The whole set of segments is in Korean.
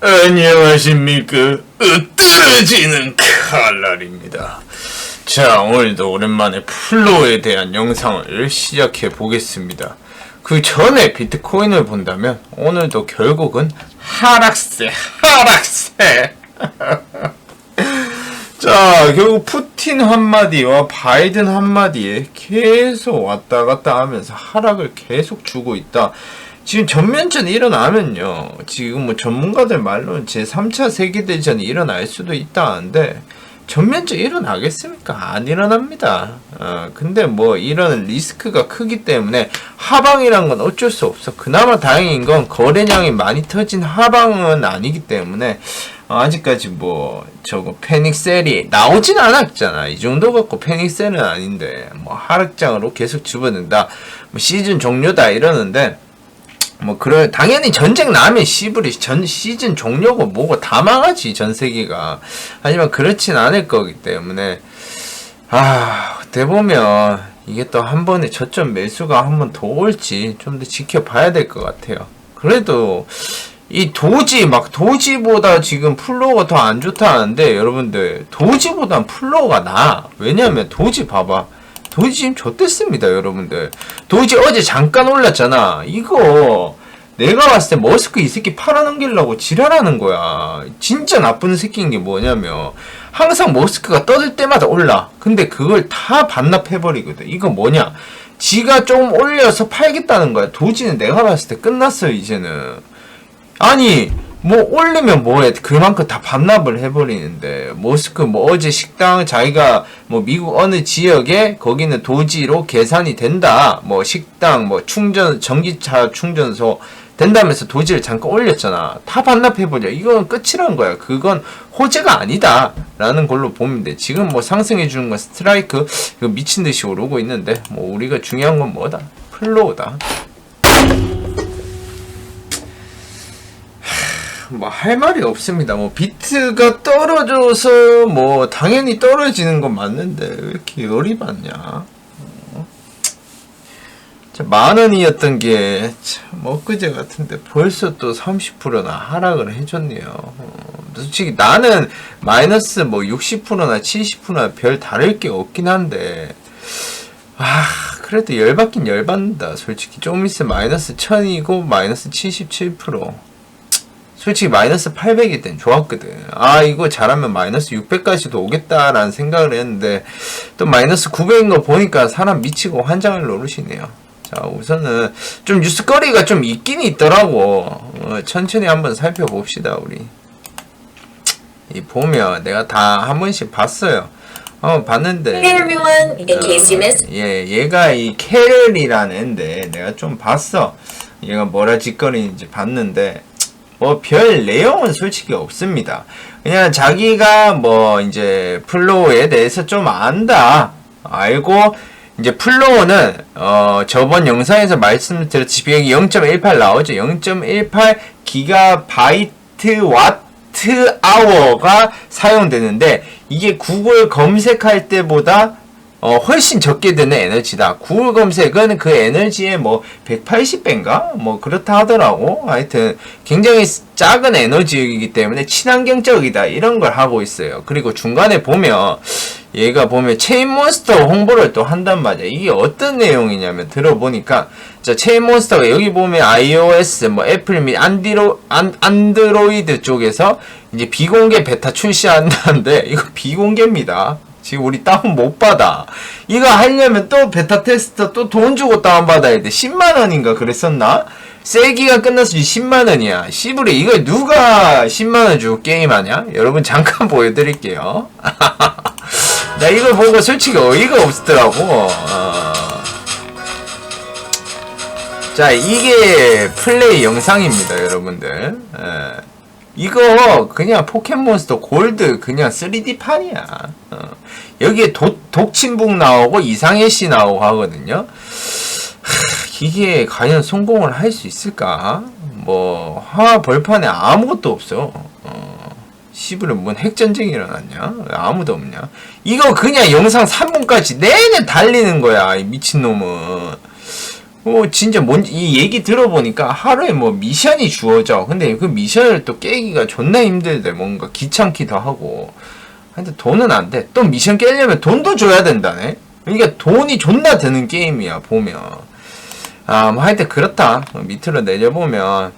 안녕하십니까. 떨어지는 칼날입니다. 자, 오늘도 오랜만에 플로에 대한 영상을 시작해 보겠습니다. 그 전에 비트코인을 본다면 오늘도 결국은 하락세, 하락세. 자, 결국 푸틴 한마디와 바이든 한마디에 계속 왔다 갔다 하면서 하락을 계속 주고 있다. 지금 전면전이 일어나면요. 지금 뭐 전문가들 말로는 제 3차 세계대전이 일어날 수도 있다는데, 전면전 일어나겠습니까? 안 일어납니다. 어, 근데 뭐 이런 리스크가 크기 때문에 하방이란 건 어쩔 수 없어. 그나마 다행인 건 거래량이 많이 터진 하방은 아니기 때문에 어, 아직까지 뭐 저거 패닉셀이 나오진 않았잖아. 이 정도 갖고 패닉셀은 아닌데 뭐 하락장으로 계속 집어넣는다. 뭐 시즌 종료다 이러는데 뭐 그래 당연히 전쟁 나면 시불이 전 시즌 종료고 뭐고 다 망하지 전 세계가. 하지만 그렇진 않을 거기 때문에. 아 그때 보면 이게 또 한 번에 저점 매수가 한 번 더 올지 좀 더 지켜봐야 될 것 같아요. 그래도 이 도지 막 도지보다 지금 플로우가 더 안 좋다는데 여러분들 도지보단 플로우가 나 왜냐면 도지 봐봐 도지 지금 좋댔습니다 여러분들. 도지 어제 잠깐 올랐잖아. 이거 내가 봤을 때 머스크 이 새끼 팔아넘기려고 지랄하는 거야. 진짜 나쁜 새끼인 게 뭐냐면 항상 머스크가 떠들 때마다 올라. 근데 그걸 다 반납해버리거든. 이거 뭐냐? 지가 좀 올려서 팔겠다는 거야. 도지는 내가 봤을 때 끝났어요 이제는. 아니 뭐 올리면 뭐해 그만큼 다 반납을 해버리는데 모스크 뭐 어제 식당 자기가 뭐 미국 어느 지역에 거기는 도지로 계산이 된다. 뭐 식당 뭐 충전 전기차 충전소 된다면서 도지를 잠깐 올렸잖아. 다 반납해버려. 이건 끝이란 거야. 그건 호재가 아니다 라는 걸로 보면 돼. 지금 뭐 상승해 주는 건 스트라이크 이거 미친 듯이 오르고 있는데 뭐 우리가 중요한 건 뭐다? 플로우다 뭐 할 말이 없습니다. 뭐 비트가 떨어져서 뭐 당연히 떨어지는 건 맞는데 왜 이렇게 열이 받냐? 어? 자, 만 원이었던 게 참 엊그제 같은데 벌써 또 30%나 하락을 해줬네요. 어, 솔직히 나는 마이너스 뭐 60%나 70%나 별 다를 게 없긴 한데 아 그래도 열받긴 열받는다. 솔직히 좀 있으면 마이너스 1000이고 마이너스 77%. 솔직히 마이너스 800일 땐 좋았거든. 아, 이거 잘하면 마이너스 600까지도 오겠다라는 생각을 했는데, 또 마이너스 900인 거 보니까 사람 미치고 환장을 노르시네요. 자, 우선은 좀 뉴스거리가 좀 있긴 있더라고. 어, 천천히 한번 살펴봅시다, 우리. 이 보면 내가 다 한 번씩 봤어요. 어, 봤는데. Hey everyone, in case you missed 예, 얘가 이 캐럴이라는 애인데 내가 좀 봤어. 얘가 뭐라 짓거리는지 봤는데 뭐 별 내용은 솔직히 없습니다. 그냥 자기가 뭐 이제 플로우에 대해서 좀 안다. 알고 이제 플로우는 어 저번 영상에서 말씀드렸듯이 비행이 0.18 나오죠. 0.18 기가바이트 와트 아워가 사용되는데 이게 구글 검색할 때보다 어, 훨씬 적게 드는 에너지다. 구글 검색은 그 에너지의 뭐 180배인가? 뭐 그렇다 하더라고. 하여튼 굉장히 작은 에너지이기 때문에 친환경적이다. 이런 걸 하고 있어요. 그리고 중간에 보면 얘가 보면 체인몬스터 홍보를 또 한단 말이야. 이게 어떤 내용이냐면 들어보니까 자 체인몬스터가 여기 보면 iOS 뭐 애플 및 안디로 안, 안드로이드 쪽에서 이제 비공개 베타 출시한다는데 이거 비공개입니다. 지금 우리 다운 못 받아. 이거 하려면 또 베타 테스터 또돈 주고 다운 받아야 돼. 10만 원인가 그랬었나? 세기가 끝났어 10만 원이야. 시부리 이거 누가 10만 원 주고 게임하냐? 여러분 잠깐 보여드릴게요. 나 이거 보고 솔직히 어이가 없더라고. 어. 자 이게 플레이 영상입니다, 여러분들. 예. 이거 그냥 포켓몬스터 골드 그냥 3D 판이야. 어. 여기에 도, 독침북 나오고 이상해 씨 나오고 하거든요. 하, 이게 과연 성공을 할 수 있을까? 뭐 화화 벌판에 아무것도 없어. 어. 시부는 뭔 핵전쟁이 일어났냐? 왜 아무도 없냐? 이거 그냥 영상 3분까지 내내 달리는 거야, 이 미친놈은. 어, 진짜 뭔지, 이 얘기 들어보니까 하루에 뭐 미션이 주어져. 근데 그 미션을 또 깨기가 존나 힘들대. 뭔가 귀찮기도 하고. 근데 돈은 안 돼. 또 미션 깨려면 돈도 줘야 된다네. 그러니까 돈이 존나 드는 게임이야, 보면. 아, 뭐 하여튼 그렇다. 어, 밑으로 내려보면,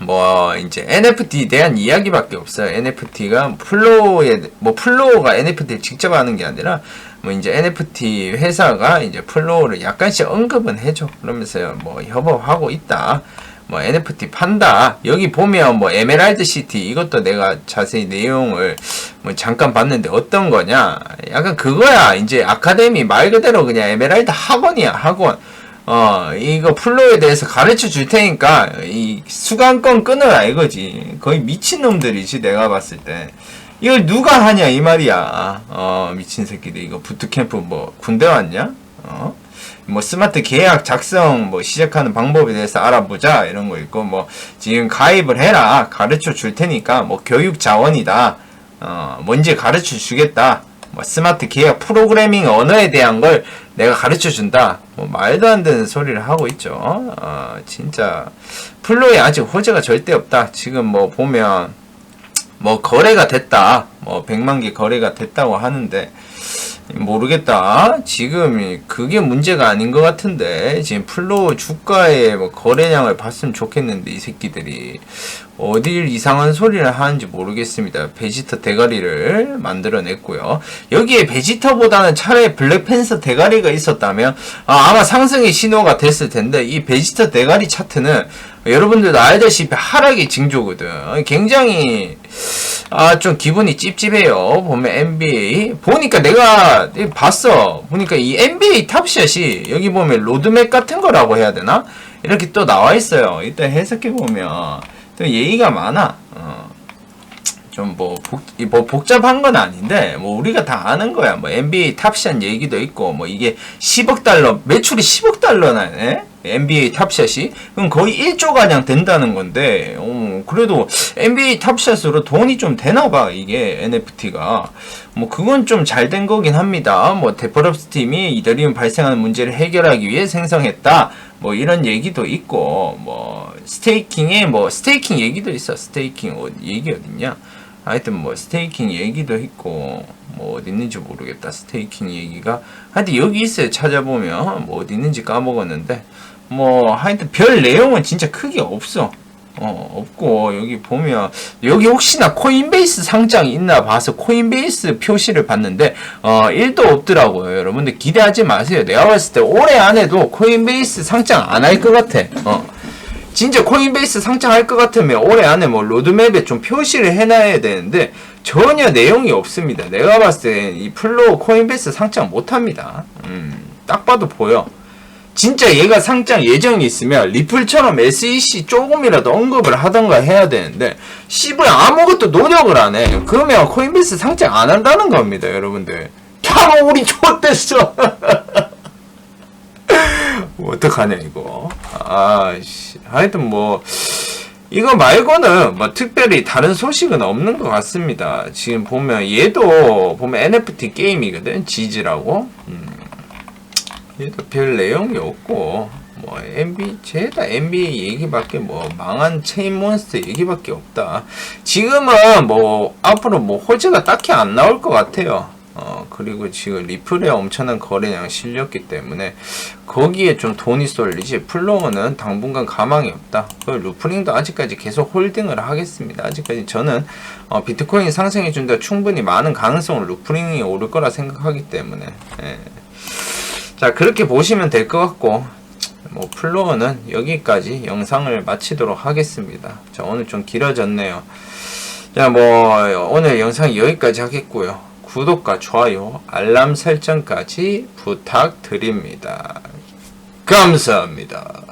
뭐, 이제 NFT에 대한 이야기밖에 없어요. NFT가 플로우에, 뭐 플로우가 NFT를 직접 하는 게 아니라, 뭐 이제 NFT 회사가 이제 플로우를 약간씩 언급은 해줘. 그러면서요, 뭐 협업하고 있다. 뭐 NFT 판다. 여기 보면 뭐 에메랄드 시티 이것도 내가 자세히 내용을 뭐 잠깐 봤는데 어떤 거냐? 약간 그거야. 이제 아카데미 말 그대로 그냥 에메랄드 학원이야, 학원. 어, 이거 플로에 대해서 가르쳐 줄 테니까, 이 수강권 끊어라, 이거지. 거의 미친놈들이지, 내가 봤을 때. 이걸 누가 하냐, 이 말이야. 어, 미친 새끼들. 이거 부트캠프 뭐, 군대 왔냐? 어? 뭐, 스마트 계약 작성 뭐, 시작하는 방법에 대해서 알아보자, 이런 거 있고, 뭐, 지금 가입을 해라. 가르쳐 줄 테니까, 뭐, 교육 자원이다. 어, 뭔지 가르쳐 주겠다. 뭐 스마트 계약 프로그래밍 언어에 대한 걸 내가 가르쳐 준다. 뭐 말도 안 되는 소리를 하고 있죠. 어, 진짜 플로에 아직 호재가 절대 없다. 지금 뭐 보면 뭐 거래가 됐다. 뭐 100만 개 거래가 됐다고 하는데 모르겠다. 지금 그게 문제가 아닌 것 같은데 지금 플로우 주가의 뭐 거래량을 봤으면 좋겠는데 이 새끼들이 어딜 이상한 소리를 하는지 모르겠습니다. 베지터 대가리를 만들어냈고요. 여기에 베지터보다는 차라리 블랙팬서 대가리가 있었다면 아, 아마 상승의 신호가 됐을 텐데 이 베지터 대가리 차트는 여러분들도 알다시피 하락의 징조거든. 굉장히 아 좀 기분이 찝찝해요. 보면 NBA 보니까 내가 봤어. 보니까 이 NBA 탑샷이 여기 보면 로드맵 같은 거라고 해야 되나? 이렇게 또 나와 있어요. 일단 해석해 보면 또 예의가 많아. 어. 좀뭐 뭐 복잡한 건 아닌데 뭐 우리가 다 아는 거야. 뭐 NBA 탑샷 얘기도 있고 뭐 이게 10억 달러 매출이 10억 달러나 네. NBA 탑샷이 그럼 거의 1조 가량 된다는 건데 어, 그래도 NBA 탑샷으로 돈이 좀 되나 봐 이게 NFT가 뭐 그건 좀 잘 된 거긴 합니다. 뭐 데버럽스 팀이 이더리움 발생하는 문제를 해결하기 위해 생성했다. 뭐 이런 얘기도 있고 뭐 스테이킹에 뭐 스테이킹 얘기도 있어. 스테이킹 어, 얘기 어딨냐? 하여튼 뭐 스테이킹 얘기도 있고 뭐 어디 있는지 모르겠다 스테이킹 얘기가 하여튼 여기 있어요 찾아보면 뭐 어디 있는지 까먹었는데 뭐 하여튼 별 내용은 진짜 크게 없어 어 없고 여기 보면 여기 혹시나 코인베이스 상장이 있나 봐서 코인베이스 표시를 봤는데 어 1도 없더라고요 여러분들 기대하지 마세요 내가 봤을 때 올해 안에도 코인베이스 상장 안 할 것 같아 어 진짜 코인베이스 상장할 것 같으면 올해 안에 뭐 로드맵에 좀 표시를 해놔야 되는데 전혀 내용이 없습니다. 내가 봤을 때 이 플로우 코인베이스 상장 못합니다. 음, 딱 봐도 보여. 진짜 얘가 상장 예정이 있으면 리플처럼 SEC 조금이라도 언급을 하던가 해야 되는데 씨발 아무것도 노력을 안 해. 그러면 코인베이스 상장 안 한다는 겁니다, 여러분들. 야, 우리 좋댔어. 뭐 어떡하냐 이거 아씨 하여튼 뭐 이거 말고는 뭐 특별히 다른 소식은 없는 것 같습니다 지금 보면 얘도 보면 NFT 게임이거든 지지라고 음. 얘도 별 내용이 없고 뭐 NBA 죄다 NBA 얘기밖에 뭐 망한 체인몬스터 얘기밖에 없다 지금은 뭐 앞으로 뭐 호재가 딱히 안 나올 것 같아요 어, 그리고 지금 리플에 엄청난 거래량 실렸기 때문에 거기에 좀 돈이 쏠리지 플로어는 당분간 가망이 없다. 그 루프링도 아직까지 계속 홀딩을 하겠습니다. 아직까지 저는 어, 비트코인 상승해 준다 충분히 많은 가능성으로 루프링이 오를 거라 생각하기 때문에 예. 자 그렇게 보시면 될 것 같고 뭐 플로어는 여기까지 영상을 마치도록 하겠습니다. 자 오늘 좀 길어졌네요. 자 뭐 오늘 영상 여기까지 하겠고요. 구독과 좋아요, 알람 설정까지 부탁드립니다. 감사합니다.